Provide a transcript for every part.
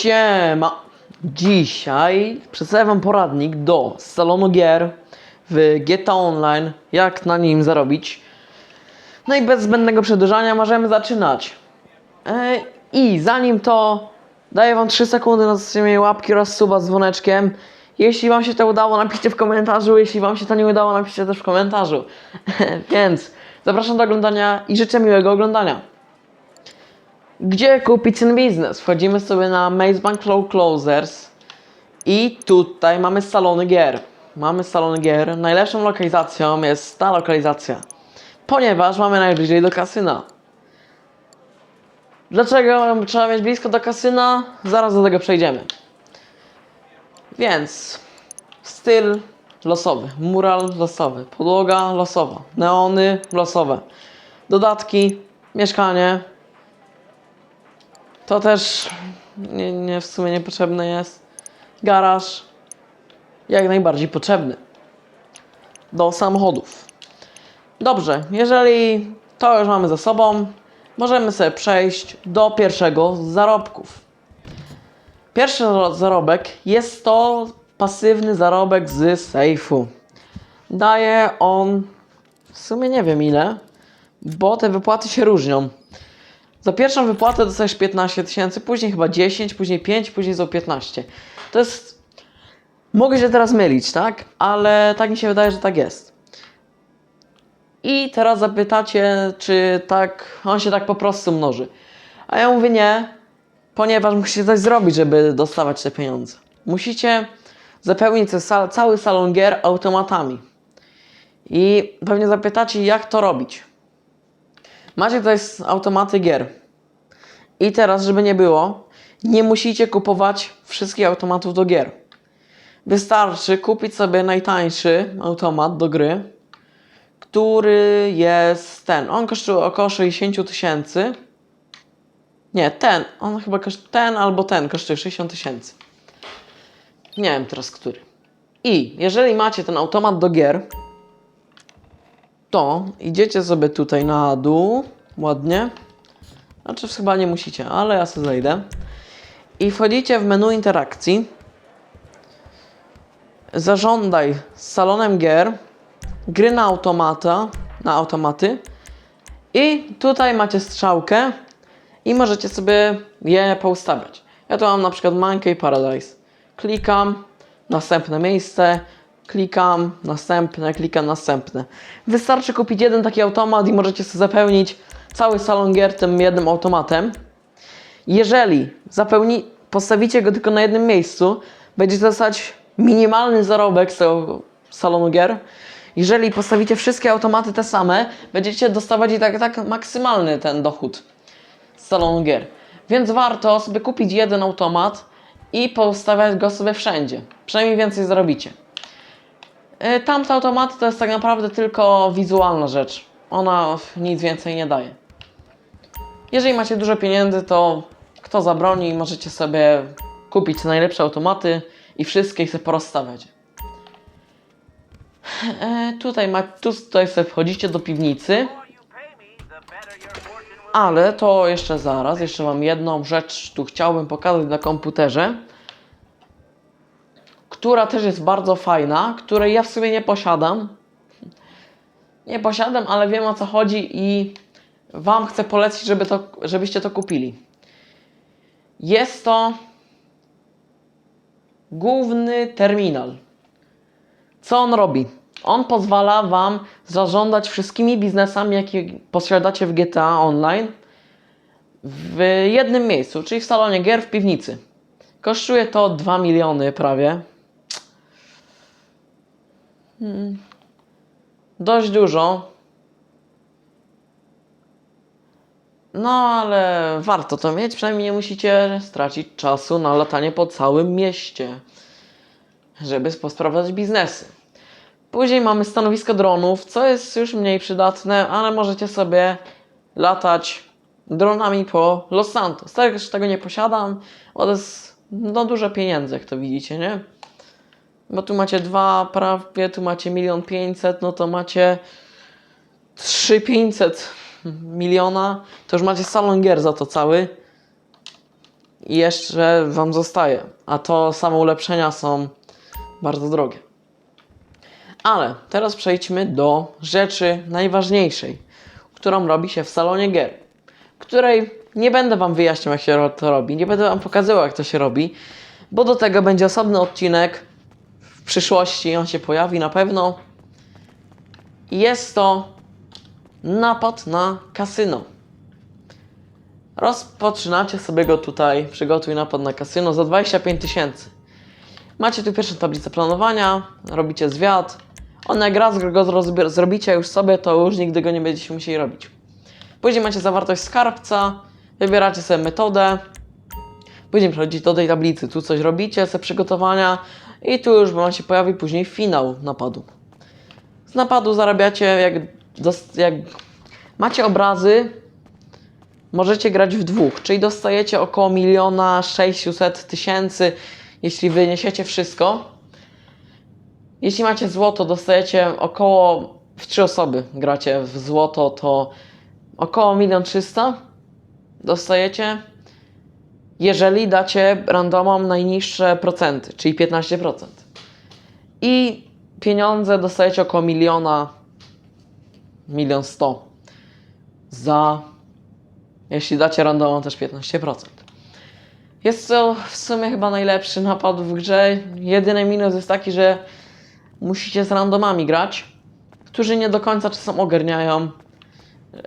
Siema! Dzisiaj przedstawię Wam poradnik do salonu gier w GTA Online, jak na nim zarobić. No i bez zbędnego przedłużania możemy zaczynać. E, I zanim to, daję Wam 3 sekundy na zostawienie łapki oraz suba z dzwoneczkiem. Jeśli Wam się to udało, napiszcie w komentarzu. Jeśli Wam się to nie udało, napiszcie też w komentarzu. Więc zapraszam do oglądania i życzę miłego oglądania. Gdzie kupić ten biznes? Wchodzimy sobie na Maze Bank Flow Closers i tutaj mamy salony gier. Mamy salony gier. Najlepszą lokalizacją jest ta lokalizacja, ponieważ mamy najbliżej do kasyna. Dlaczego trzeba mieć blisko do kasyna? Zaraz do tego przejdziemy. Więc styl losowy, mural losowy, podłoga losowa, neony losowe, dodatki, mieszkanie, to też nie, nie w sumie niepotrzebne jest. Garaż jak najbardziej potrzebny do samochodów. Dobrze, jeżeli to już mamy za sobą, możemy sobie przejść do pierwszego z zarobków. Pierwszy zaro- zarobek jest to pasywny zarobek z sejfu. Daje on w sumie nie wiem ile, bo te wypłaty się różnią. Za pierwszą wypłatę dostajesz 15 tysięcy, później chyba 10, później 5, później za 15. To jest. Mogę się teraz mylić, tak? Ale tak mi się wydaje, że tak jest. I teraz zapytacie, czy tak on się tak po prostu mnoży. A ja mówię nie, ponieważ musicie coś zrobić, żeby dostawać te pieniądze. Musicie zapełnić cały salon gier automatami. I pewnie zapytacie, jak to robić. Macie tutaj automaty gier. I teraz, żeby nie było, nie musicie kupować wszystkich automatów do gier. Wystarczy kupić sobie najtańszy automat do gry, który jest ten. On kosztuje około 60 tysięcy. Nie, ten. On chyba kosztuje ten albo ten kosztuje 60 tysięcy. Nie wiem teraz który. I jeżeli macie ten automat do gier, to idziecie sobie tutaj na dół, ładnie. Znaczy chyba nie musicie, ale ja sobie zejdę. I wchodzicie w menu interakcji. Zażądaj z salonem gier, gry na automata, na automaty. I tutaj macie strzałkę i możecie sobie je poustawiać. Ja tu mam na przykład Monkey Paradise. Klikam, następne miejsce, klikam, następne, klikam, następne. Wystarczy kupić jeden taki automat i możecie sobie zapełnić cały salon gier tym jednym automatem. Jeżeli zapełni, postawicie go tylko na jednym miejscu, będziecie dostać minimalny zarobek z tego salonu gier. Jeżeli postawicie wszystkie automaty te same, będziecie dostawać i tak, tak maksymalny ten dochód z salonu gier. Więc warto sobie kupić jeden automat i postawiać go sobie wszędzie. Przynajmniej więcej zarobicie. Y, Tamte automaty to jest tak naprawdę tylko wizualna rzecz. Ona nic więcej nie daje. Jeżeli macie dużo pieniędzy, to kto zabroni, możecie sobie kupić najlepsze automaty i wszystkie sobie porozstawiać. E, tutaj, ma, tu, tutaj sobie wchodzicie do piwnicy. Ale to jeszcze zaraz, jeszcze mam jedną rzecz tu chciałbym pokazać na komputerze, która też jest bardzo fajna, której ja w sumie nie posiadam. Nie posiadam, ale wiem o co chodzi i Wam chcę polecić, żeby to, żebyście to kupili. Jest to główny terminal. Co on robi? On pozwala Wam zarządzać wszystkimi biznesami, jakie posiadacie w GTA Online w jednym miejscu, czyli w salonie gier w piwnicy. Kosztuje to 2 miliony prawie. Dość dużo. No, ale warto to mieć, przynajmniej nie musicie stracić czasu na latanie po całym mieście, żeby posprowadzać biznesy. Później mamy stanowisko dronów, co jest już mniej przydatne, ale możecie sobie latać dronami po Los Santos. Też tego nie posiadam, bo to jest no, dużo pieniędzy, jak to widzicie, nie? Bo tu macie dwa prawie, tu macie milion pięćset, no to macie 3500 miliona, to już macie salon gier za to cały. i jeszcze Wam zostaje. A to same ulepszenia są bardzo drogie. Ale teraz przejdźmy do rzeczy najważniejszej, którą robi się w salonie gier, której nie będę Wam wyjaśniał, jak się to robi, nie będę Wam pokazywał, jak to się robi, bo do tego będzie osobny odcinek przyszłości, on się pojawi na pewno. Jest to napad na kasyno. Rozpoczynacie sobie go tutaj, przygotuj napad na kasyno za 25 tysięcy. Macie tu pierwszą tablicę planowania, robicie zwiat. On jak raz go zrobicie już sobie, to już nigdy go nie będziecie musieli robić. Później macie zawartość skarbca, wybieracie sobie metodę. Później przechodzicie do tej tablicy, tu coś robicie, sobie przygotowania i tu już wam się pojawi później finał napadu. Z napadu zarabiacie, jak, jak macie obrazy, możecie grać w dwóch, czyli dostajecie około miliona 600 tysięcy, jeśli wyniesiecie wszystko. Jeśli macie złoto, dostajecie około, w trzy osoby gracie w złoto, to około milion trzysta dostajecie, jeżeli dacie randomom najniższe procenty, czyli 15%. I pieniądze dostajecie około miliona, milion sto za, jeśli dacie randomom też 15%. Jest to w sumie chyba najlepszy napad w grze. Jedyny minus jest taki, że musicie z randomami grać, którzy nie do końca czasem ogarniają. Yy,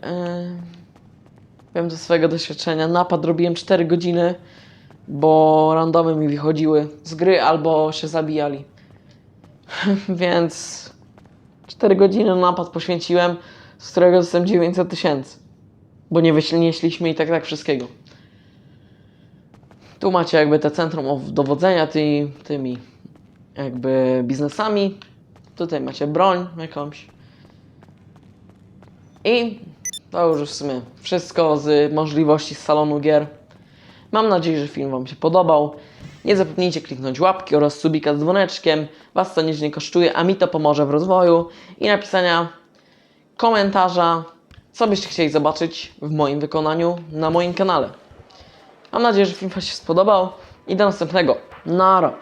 wiem ze swojego doświadczenia. Napad robiłem 4 godziny, bo randomy mi wychodziły z gry albo się zabijali. Więc 4 godziny na napad poświęciłem, z którego dostałem 900 tysięcy. Bo nie wynieśliśmy i tak tak wszystkiego. Tu macie jakby te centrum dowodzenia ty, tymi jakby biznesami. Tutaj macie broń jakąś. I to już w sumie wszystko z możliwości z salonu gier. Mam nadzieję, że film Wam się podobał. Nie zapomnijcie kliknąć łapki oraz subika z dzwoneczkiem. Was to nic nie kosztuje, a mi to pomoże w rozwoju. I napisania komentarza, co byście chcieli zobaczyć w moim wykonaniu na moim kanale. Mam nadzieję, że film Wam się spodobał i do następnego. Nara!